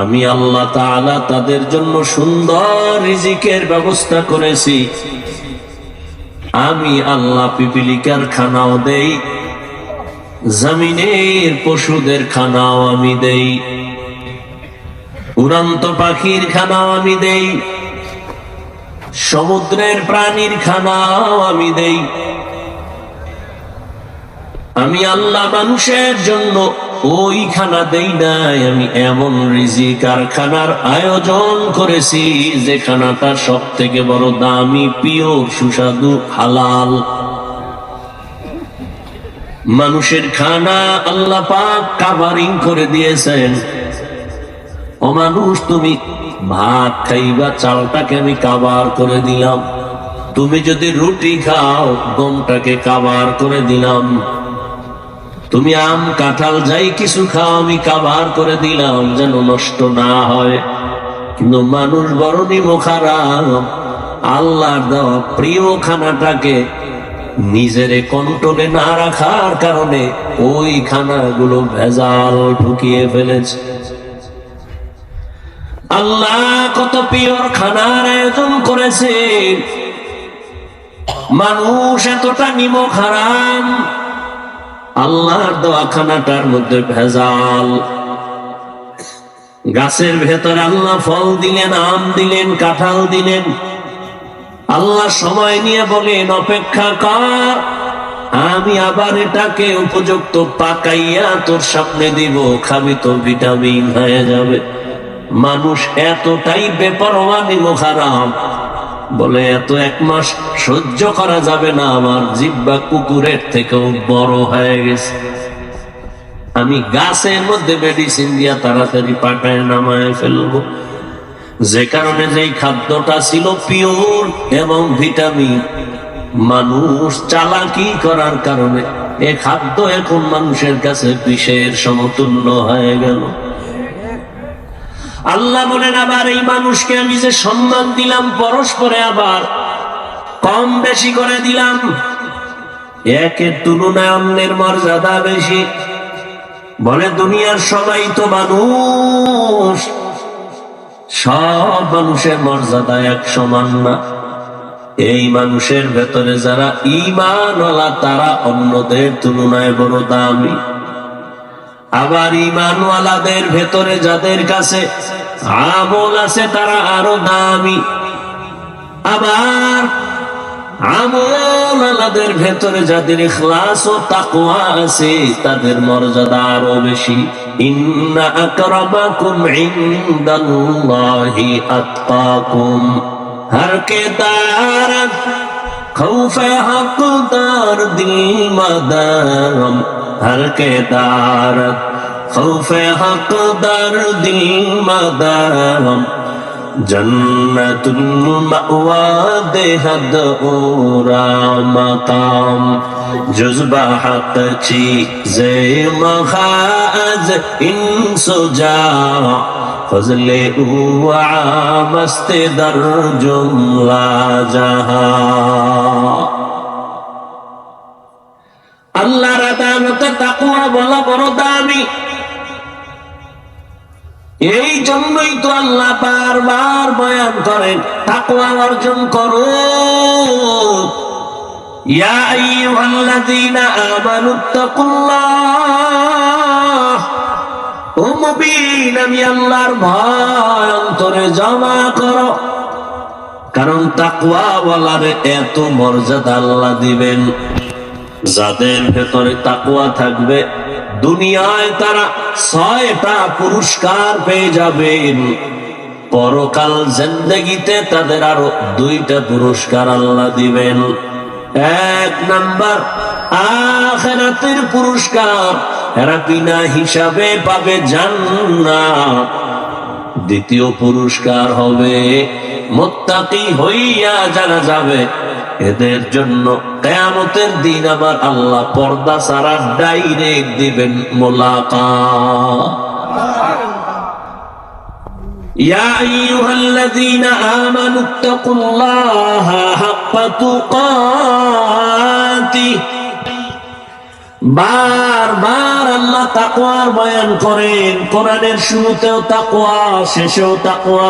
আমি আল্লাহ তাআলা তাদের জন্য সুন্দর রিজিকের ব্যবস্থা করেছি। আমি আল্লাহ পিপিলিকার খানাও দেই, জমিনের পশুদের খানাও আমি দেই, উড়ন্ত পাখির খানাও আমি দেই, সমুদ্রের প্রাণীর খানাও আমি দেই। আমি আল্লাহ মানুষের জন্য ওই খানা দেই নাই আমি এমন রিজি কারখানার আয়োজন করেছি যে খানাটা সব থেকে বড় দামি, পিওর, সুস্বাদু, হালাল। মানুষের খানা আল্লাহ পাক কাভারিং করে দিয়েছেন। ও মানুষ, তুমি ভাত খাইবা, চালটাকে আমি কাবার করে দিলাম। তুমি যদি রুটি খাও গমটাকে কাবার করে দিলাম। তুমি আম, কাঁঠাল, যাই কিছু খাও, আমি কাবার করে দিলাম যেন নষ্ট না হয়। কিন্তু মানুষ বরণি মুখারাম। আল্লাহর দেওয়া প্রিয় খানাটাকে নিজের কন্ট্রোলে না রাখার কারণে ওই খানাগুলো ভেজাল ঢুকিয়ে ফেলেছে। আল্লাহ কত পিওর খানার আয়োজন করেছে। মানুষ এতটা নিমক হারাম আল্লাহর দোয়াখানাটার মধ্যে ভেজাল। গাছের ভেতর আল্লাহ ফল দিলেন, আম দিলেন, কাঁঠাল দিলেন। আল্লাহ সময় নিয়ে বলেন, অপেক্ষা কর, আমি আবার এটাকে উপযুক্ত পাকাইয়া তোর সামনে দিব, খাবি তো ভিটামিন হয়ে যাবে। মানুষ এতটাই বেপরোয়ানি মুখারাম বলে, এত এক মাস সহ্য করা যাবে না, আমার জিব্বা কুকুরের থেকেও বড় হয়ে গেছে। আমি গাছের মধ্যে মেডিসিন দিয়া তাড়াতাড়ি পাটায় নামায় ফেলব। যে কারণে যেই খাদ্যটা ছিল পিওর এবং ভিটামিন মানুষ চালাকি করার কারণে এ খাদ্য এখন মানুষের কাছে বিষের সমতুল্য হয়ে গেল। আল্লাহ বলেন, আবার এই মানুষকে আমি যে সম্মান দিলাম, পরস্পরে আবার কম বেশি করে দিলাম, একের তুলনায় অন্যের মর্যাদা বেশি। বলে, দুনিয়ার সবাই তো মানুষ, সব মানুষের মর্যাদা এক সমান না। এই মানুষের ভেতরে যারা ইমানওয়ালা তারা অন্যদের তুলনায় বড় দামি। আবার ইমানওয়ালাদের ভেতরে যাদের কাছে আমল আছে, তারা আরও দামি। আবার আমলাদের ভেতরে যাদের ইখলাস ও তাকুয়া আছে, তাদের মর্যাদা আরও বেশি। ইন্না আকরামাকুম খৌফে হক দার দিল ہر کے دار خوف حق در دل مدام جنت المأوا دے حد اورا مقام جزبہ حق چیز مخاز انس جاؤ فضل او عام است در جملہ جہاں এই জন্যই তো আল্লাহ বারবার বয়ান করেন তাকুয়া অর্জন করো। কারণ তাকুয়া বলার এত মর্যাদা আল্লাহ দিবেন, যাদের ভেতরে তাকুয়া থাকবে দুনিয়ায় তারা ছয়টা পুরস্কার পেয়ে যাবেন। পরকাল জিন্দগিতে তাদের আরও দুইটা পুরস্কার আল্লাহ দিবেন। এক নাম্বার, আখেরাতের পুরস্কার এরা বিনা হিসাবে পাবে জান্নাত। দ্বিতীয় পুরস্কার হবে, মোত্তাকি হইয়া জানা যাবে এদের জন্য কেয়ামতের দিন আবার আল্লাহ পর্দা সারা ডাইরেক্ট দিবেন মোলাকা يا أيها الذين آمنوا اتقوا الله حق تقاته বারবার আল্লাহ তাকওয়ার বয়ান করেন কোরআনের শুরুতেও তাকওয়া শেষেও তাকওয়া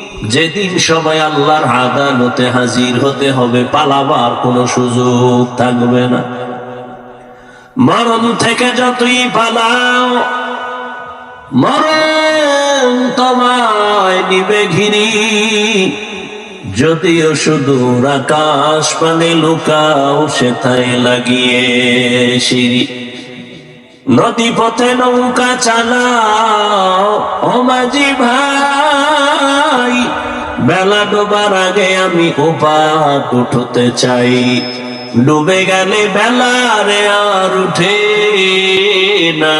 যেদিন সবাই আল্লাহর আদালতে হাজির হতে হবে, পালাবার কোনো সুযোগ থাকবে না। মরণ থেকে যতই পালাও, মরণ তোমায় নিবে ঘিরি যদিও শুধু আকাশ পানে লুকাও, সেথায় লাগিয়ে সিঁড়ি। নদী পথে নৌকা চালাও। ও মাঝি ভাই, বেলা ডোবার আগে আমি ওপার উঠতে চাই। ডুবে গেলে বেলা রে আর উঠে না।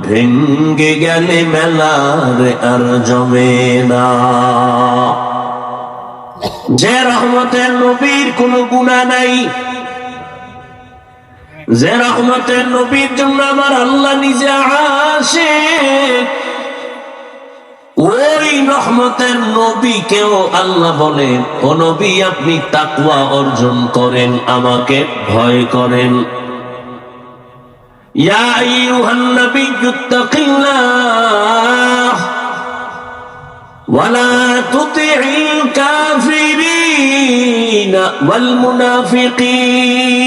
ভেঙ্গে গেলে মেলা রে আর জমে না। যে রহমতের নবীর কোনো গুণা নাই যে রহমতের নবীর জন্য আমার আল্লাহ নিজে আসে, ওই রহমতের নবীকেও আল্লাহ ও নবী, আপনি তাকুয়া অর্জন করেন, আমাকে ভয় করেন। ইয়া আইয়ুহান নবী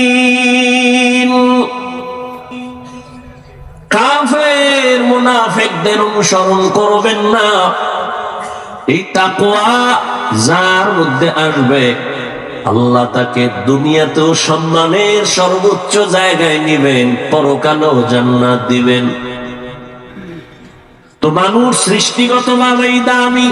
والمنافقين কাফের মুনাফিকদের অনুসরণ করবেন না এই তাকওয়া যার মধ্যে আসবে আল্লাহ তাকে দুনিয়াতেও সম্মানের সর্বোচ্চ জায়গায় নিবেন পরকালেও জান্নাত দিবেন তো মানুষ সৃষ্টিগত ভাবেই দামি